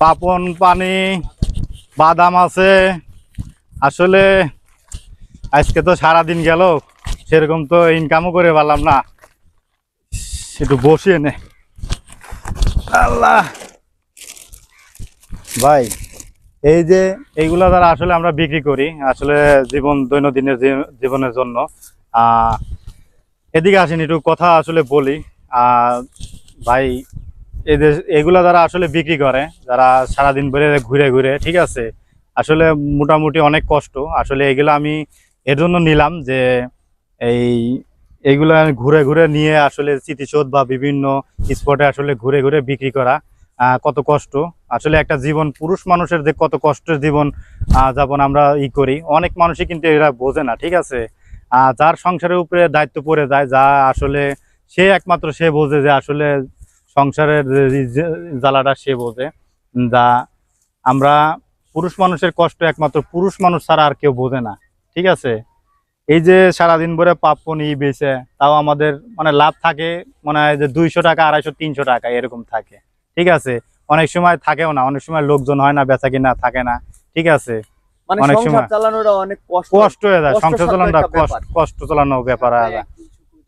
পাপন পানি, বাদাম আছে। আসলে আজকে তো সারাদিন গেল, সেরকম তো ইনকামও করে পারলাম না। একটু বসিয়ে নে। আল্লাহ। ভাই, এই যে এইগুলা দ্বারা আসলে আমরা বিক্রি করি, আসলে জীবন, দৈনন্দিনের জীবনের জন্য এদিকে আসেন, একটু কথা আসলে বলি। ভাই এদের এগুলা যারা আসলে বিক্রি করে, যারা সারাদিন বেড়ে ঘুরে ঘুরে, ঠিক আছে? আসলে মোটামুটি অনেক কষ্ট। আসলে এগুলো আমি এর জন্য নিলাম যে এই এইগুলা ঘুরে ঘুরে নিয়ে আসলে স্মৃতিসৌধ বা বিভিন্ন স্পটে আসলে ঘুরে ঘুরে বিক্রি করা কত কষ্ট। আসলে একটা জীবন, পুরুষ মানুষের যে কত কষ্টের জীবন যাপন আমরা ই করি, অনেক মানুষই কিন্তু এরা বোঝে না, ঠিক আছে? যার সংসারের উপরে দায়িত্ব পড়ে যায়, যা আসলে সে একমাত্র সে বোঝে যে আসলে সংসারের জ্বালাটা সে বোঝে। যা আমরা পুরুষ মানুষের কষ্ট একমাত্র পুরুষ মানুষ ছাড়া আর কেউ বোঝে না। ঠিক আছে? এই যে সারাদিন ভরে পাপ্পন ই বেচে তাও আমাদের মানে লাভ থাকে মনে হয় যে দুইশো টাকা আড়াইশো তিনশো টাকা এরকম থাকে। ঠিক আছে? অনেক সময় থাকেও না অনেক সময় লোকজন হয় না বেচা কিনা থাকে না। ঠিক আছে? মানে অনেক সময়- কষ্ট হয়ে যায় সংসার চালানোটা কষ্ট কষ্ট চালানো ব্যাপার আর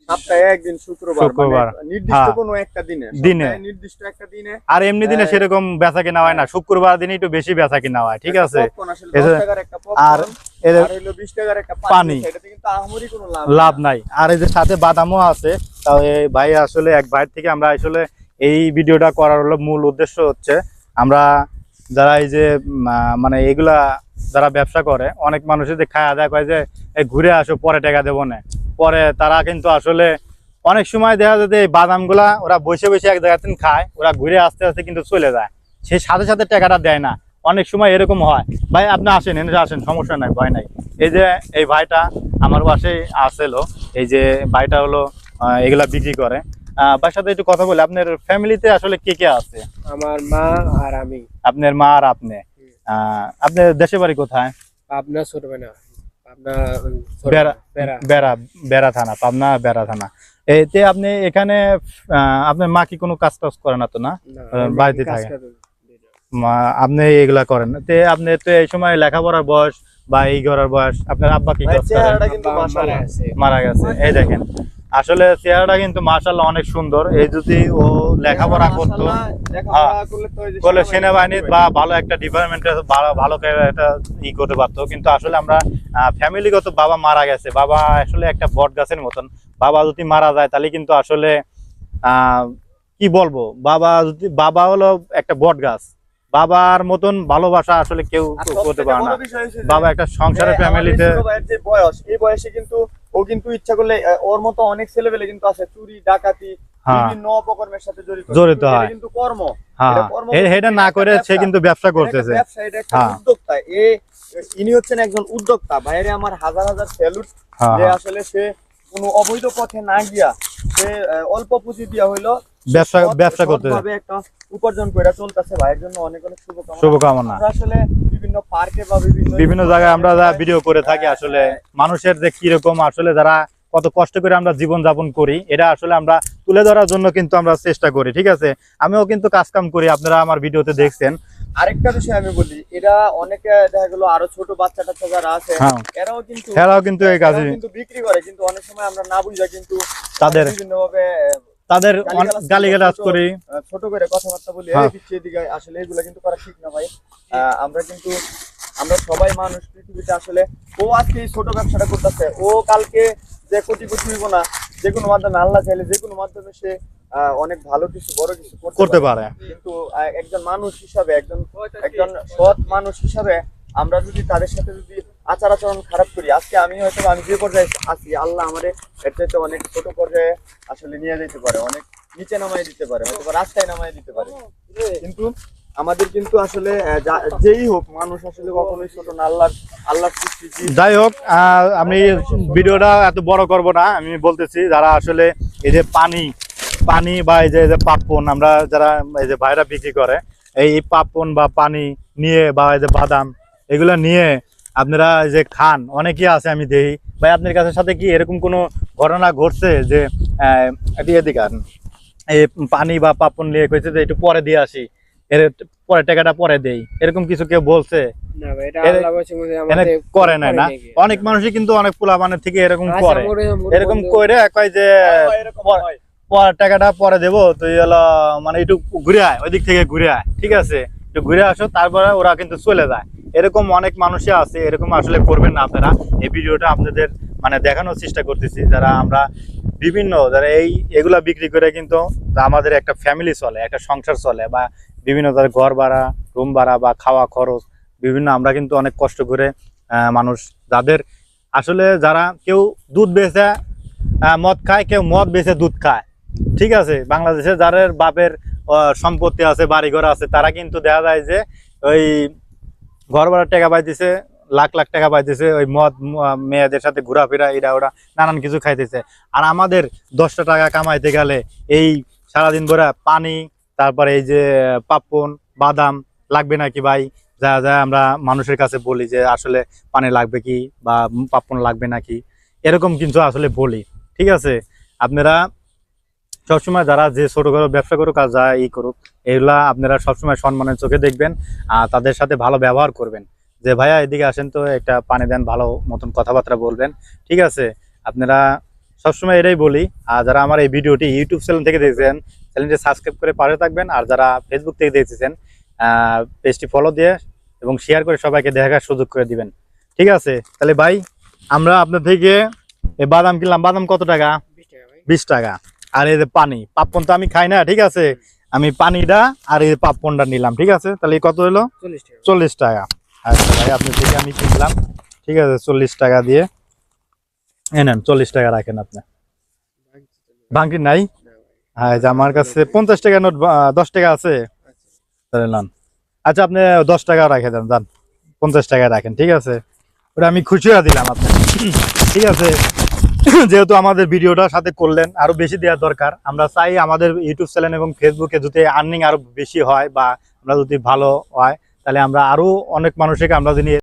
সপ্তাহে একদিন শুক্রবার শুক্রবার, নির্দিষ্ট। কোনো একটা দিনে দিনে। নির্দিষ্ট একটা দিনে আর এমনি দিনে। সেরকম বেচা কিনা হয় না শুক্রবার দিনে একটু বেশি বেচা কিনা হয় ঠিক আছে এই যে- 10 টাকার একটা আর popcorn, এদের আর হইল 20 টাকার একটা পানি। পানি সেটাতে কিন্তু আহামরি কোনো লাভ নাই আর এই যে সাথে বাদামও আছে তাও এই ভাই আসলে এক ভাইয়ের থেকে আমরা আসলে এই ভিডিওটা করার হলো মূল উদ্দেশ্য হচ্ছে আমরা যারা এই যে মানে এগুলা যারা ব্যবসা করে অনেক মানুষের যে খায় আদায় করে যে ঘুরে আসো পরে টাকা দেবো না পরে তারা কিন্তু আসলে অনেক সময় দেখা যায় এই বাদামগুলা ওরা বসে বসে এক জায়গাতে খায় ওরা ঘুরে আস্তে আস্তে কিন্তু চলে যায়। সেই সাথে সাথে টাকাটা দেয় না। অনেক সময় এরকম হয়। ভাই আপনি আসেন এনে আসেন সমস্যা নাই ভয় নাই। এই যে এই ভাইটা আমার পাশে আসেলো। এই যে ভাইটা হলো এগুলা বিক্রি করে। আহ, ভাইয়ের সাথে একটু কথা বলি। আপনার ফ্যামিলিতে আসলে কে কে আছে? আমার মা আর আমি। আপনার মা আর আপনি। আহ, আপনার দেশের বাড়ি কোথায়? পাবনা ছোটবে না পাবনা বেড়া থানা পাবনা বেড়া থানা। এতে আপনি এখানে আহ, আপনার মা কি কোনো কাজ টাজ করে না তো না? বাড়িতে থাকে। আপনি এগুলা করেন। তে আপনি তো এই সময় লেখাপড়ার বয়স বা এই করার বয়স আপনার আব্বা কি মারা গেছে। এই দেখেন আসলে চেহারাটা কিন্তু মাশাল্লাহ অনেক সুন্দর। এই যদি ও লেখাপড়া করতো মাশাআল্লাহ, লেখাপড়া করলে তো ওই যে করলে সেনাবাহিনী সেনাবাহিনী বা ভালো একটা ডিপার্টমেন্টে ভালো ভালো করে একটা ই করতে পারতো। কিন্তু আসলে আমরা ফ্যামিলিগত বাবা মারা গেছে। বাবা আসলে একটা বট গাছের মতন। বাবা যদি মারা যায় তাহলে কিন্তু আসলে কি বলব? বাবা যদি বাবা হলো একটা বট গাছ বাবার মতন ভালোবাসা আসলে কেউ করতে পারে না। বাবা একটা সংসারের ফ্যামিলিতে বয়স এই বয়সে কিন্তু ও কিন্তু ইচ্ছা করলে ওর মতো অনেক ছেলেপেলে কিন্তু আছে। চুরি ডাকাতি হ্যাঁ। বিভিন্ন অপকর্মের সাথে জড়িত। জড়িত হয়। কিন্তু কর্ম। হ্যাঁ। এটা না করে সে। কিন্তু ব্যবসা করতেছে। ব্যবসা, এটা একটা হ্যাঁ। উদ্যোক্তা। এ ইনি হচ্ছেন একজন উদ্যোক্তা। বাইরে আমার হাজার হাজার স্যালুট হ্যাঁ যে হ্যাঁ। আসলে সে কোনো অবৈধ পথে না গিয়া সে অল্প পুঁজি দিয়া হইল ব্যবসা একটা উপার্জন করে চলতেছে। ভাইয়ের জন্য অনেক অনেক শুভকামনা। শুভকামনা। আসলে বিভিন্ন পার্কে বা বিভিন্ন বিভিন্ন জায়গায় আমরা যা ভিডিও করে থাকি আসলে মানুষের যে কীরকম আসলে যারা কত কষ্ট করে আমরা জীবন যাপন করি এটা আসলে আমরা তুলে ধরার জন্য কিন্তু আমরা চেষ্টা করি ঠিক আছে? আমিও কিন্তু কাজ কাম করি আপনারা আমার ভিডিওতে দেখছেন। আরেকটা বিষয় আমি বলি এরা অনেকে দেখা গেল আরও ছোট বাচ্চা টাচ্চা যারা আছে হ্যাঁ। এরাও কিন্তু এরাও কিন্তু এই কাজে কিন্তু বিক্রি করে কিন্তু অনেক সময় আমরা না বুঝা কিন্তু তাদের বিভিন্ন ভাবে তাদের গালিগালাজ করি ছোট করে। কথাবার্তা বলি হ্যাঁ। এই পিছিয়ে এদিকে আসলে এগুলা কিন্তু করা ঠিক না ভাই। আহ, আমরা কিন্তু আমরা সবাই মানুষ পৃথিবীতে আসলে ও আজকে ছোট ব্যবসাটা করতেছে ও কালকে যে কোটিপতি হইব না যে কোনো মাধ্যমে আল্লাহ চাইলে যে কোনো মাধ্যমে সে আহ, অনেক ভালো কিছু বড় কিছু করতে পারে। কিন্তু একজন মানুষ হিসাবে একজন একজন সৎ মানুষ হিসাবে আমরা যদি তাদের সাথে যদি আচার আচরণ খারাপ করি আজকে আমি হয়তো আমি যে পর্যায়ে আছি আল্লাহ আমাদের এর চাইতে অনেক ছোট পর্যায়ে আসলে নিয়ে যেতে পারে অনেক নিচে নামাই দিতে পারে হয়তো রাস্তায় নামাই দিতে পারে। কিন্তু আমাদের কিন্তু আসলে যেই হোক, মানুষ আসলে কখনোই ছোট না। সৃষ্টি জীব। যাই হোক আমি ভিডিওটা এত বড় করব না, আমি বলতেছি যারা আসলে এই যে পানি পানি বা এই যে পাপন আমরা যারা এই যে ভাইরা বিক্রি করে, এই পাপন বা পানি নিয়ে বা এই যে বাদাম, এগুলো নিয়ে আপনারা এই যে খান, অনেকেই আছে আমি দেখি। ভাই, আপনার কাছে সাথে কি এরকম কোনো ঘটনা ঘটছে যে একটু এদিকে এই পানি বা পাপন নিয়ে কইছে যে একটু পরে দিয়ে আসি। এর পরে টাকাটা পরে দেই। এরকম কিছু কেউ বলছে। না করে নাই না। অনেক মানুষই কিন্তু অনেক পোলাপানের থেকে এরকম আচ্ছা, করে। এরকম করে কয় যে হয়। টাকাটা পরে দেবো তুই হলো মানে একটু ঘুরে আয় ওই দিক থেকে ঘুরে আয় ঠিক আছে? একটু ঘুরে আসো তারপরে ওরা কিন্তু চলে যায়। এরকম অনেক মানুষই আছে এরকম আসলে করবেন না আপনারা। এই ভিডিওটা আপনাদের মানে দেখানোর চেষ্টা করতেছি যারা আমরা বিভিন্ন যারা এই এগুলা বিক্রি করে কিন্তু আমাদের একটা ফ্যামিলি চলে একটা সংসার চলে বা বিভিন্ন যারা ঘর ভাড়া রুম ভাড়া বা খাওয়া খরচ, বিভিন্ন আমরা কিন্তু অনেক কষ্ট করে মানুষ যাদের আসলে যারা কেউ দুধ বেচে মদ খায়, কেউ মদ বেচে দুধ খায়। ঠিক আছে? বাংলাদেশে যাদের বাপের সম্পত্তি আছে বাড়ি ঘর আছে, তারা কিন্তু দেখা যায় যে ওই ঘর ভাড়ার টাকা পাইতেছে, লাখ লাখ টাকা পাইতেছে, ওই মদ মেয়েদের সাথে ঘোরাফেরা এটা ওরা নানান কিছু খাইতেছে। আর আমাদের দশটা টাকা কামাইতে গেলে এই সারাদিন ভরে পানি তারপরে এই যে পাপ্পন বাদাম লাগবে নাকি ভাই? যা যা আমরা মানুষের কাছে বলি যে আসলে পানি লাগবে কি বা পাপ্পন লাগবে নাকি? এরকম কিন্তু আসলে বলি, ঠিক আছে? আপনারা সবসময় যারা যে ছোট করে, ব্যবসা করুক আর যা ই করুক, এগুলা আপনারা সবসময় সম্মানের চোখে দেখবেন আর তাদের সাথে ভালো ব্যবহার করবেন। যে ভাইয়া এদিকে আসেন তো, একটা পানি দেন, ভালো মতন কথাবার্তা বলবেন, ঠিক আছে? আপনারা সবসময় এটাই বলি, আর যারা আমার এই ভিডিওটি ইউটিউব চ্যানেল থেকে দেখছেন চ্যানেলটি সাবস্ক্রাইব করে পাশে থাকবেন। আর যারা ফেসবুক থেকে দেখতেছেন পেজটি ফলো দিয়ে এবং শেয়ার করে সবাইকে দেখার সুযোগ করে দিবেন। ঠিক আছে? তাহলে ভাই আমরা আপনার থেকে এই বাদাম কিনলাম। বাদাম কত টাকা? বিশ টাকা আর এই যে পানি পাপ্পন তো আমি খাই না ঠিক আছে? আমি পানিটা আর এই পাপ্পনটা নিলাম ঠিক আছে? তাহলে কত হলো? চল্লিশ টাকা। আচ্ছা ভাই আপনি থেকে আমি কিনলাম ঠিক আছে? চল্লিশ টাকা দিয়ে। এ নেন চল্লিশ টাকা রাখেন আপনি। বাকি নাই। হ্যাঁ আমার কাছে পঞ্চাশ টাকা নোট দশ টাকা আছে। তাহলে আচ্ছা আপনি দশ টাকা রাখে দেন, যান। পঞ্চাশ টাকা রাখেন, ঠিক আছে? ওটা আমি খুশি হয়ে দিলাম আপনি ঠিক আছে? যেহেতু আমাদের ভিডিওটা সাথে করলেন, আরও বেশি দেওয়ার দরকার। আমরা চাই আমাদের ইউটিউব চ্যানেল এবং ফেসবুকে যদি আর্নিং আরও বেশি হয় বা আমরা যদি ভালো হয়, তাহলে আমরা আরও অনেক মানুষকে আমরা যদি